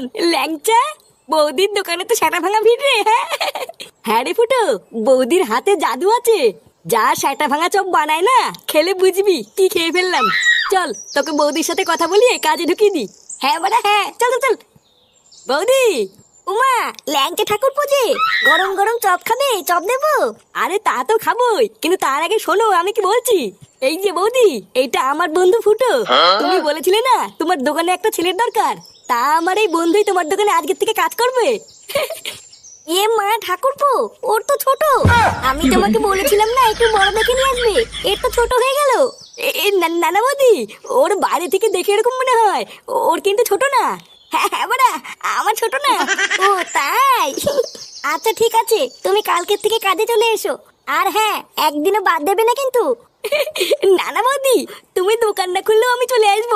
শোন ল্যাংচা? বৌদির দোকানে তো সেটা ভাঙা ভিড় রে। হ্যাঁ হ্যাঁ রে ফুটো বৌদির হাতে জাদু আছে। যা সেটা ভাঙা চপ বানায় না খেলে বুঝবি কি খেয়ে ফেললাম। চল তোকে বৌদির সাথে কথা বলিয়ে কাজে ঢুকিয়ে দি হ্যাঁ বাড়া হ্যাঁ চল চল চল। বৌদি উমা ল্যাংচা ঠাকুর পুজে। গরম গরম চপ খাবে চপ দেবো। আরে তা তো খাবোই কিন্তু তার আগে শোনো আমি কি বলছি? এই যে বৌদি এইটা আমার বন্ধু ফুটো। তুমি বলেছিলে না তোমার দোকানে একটা ছেলের দরকার। তা আমার এই বন্ধুই তোমার দোকানে আজকের থেকে কাজ করবে? এ মা ঠাকুরপো ওর তো ছোট। আমি তোমাকে বলেছিলাম না একটু বড় দেখে নিয়ে আসবে। এর তো ছোট হয়ে গেল। নানা বৌদি ওর বাইরে থেকে দেখে এরকম মনে হয়। ওর কিন্তু ছোট না। হ্যাঁ হ্যাঁ বাড়া আমার ছোট না। ও তাই? আচ্ছা ঠিক আছে তুমি কালকের থেকে কাজে চলে এসো। আর হ্যাঁ একদিনও বাদ দেবে না কিন্তু। নানা বৌদি তুমি দোকান না খুললেও আমি চলে আসব।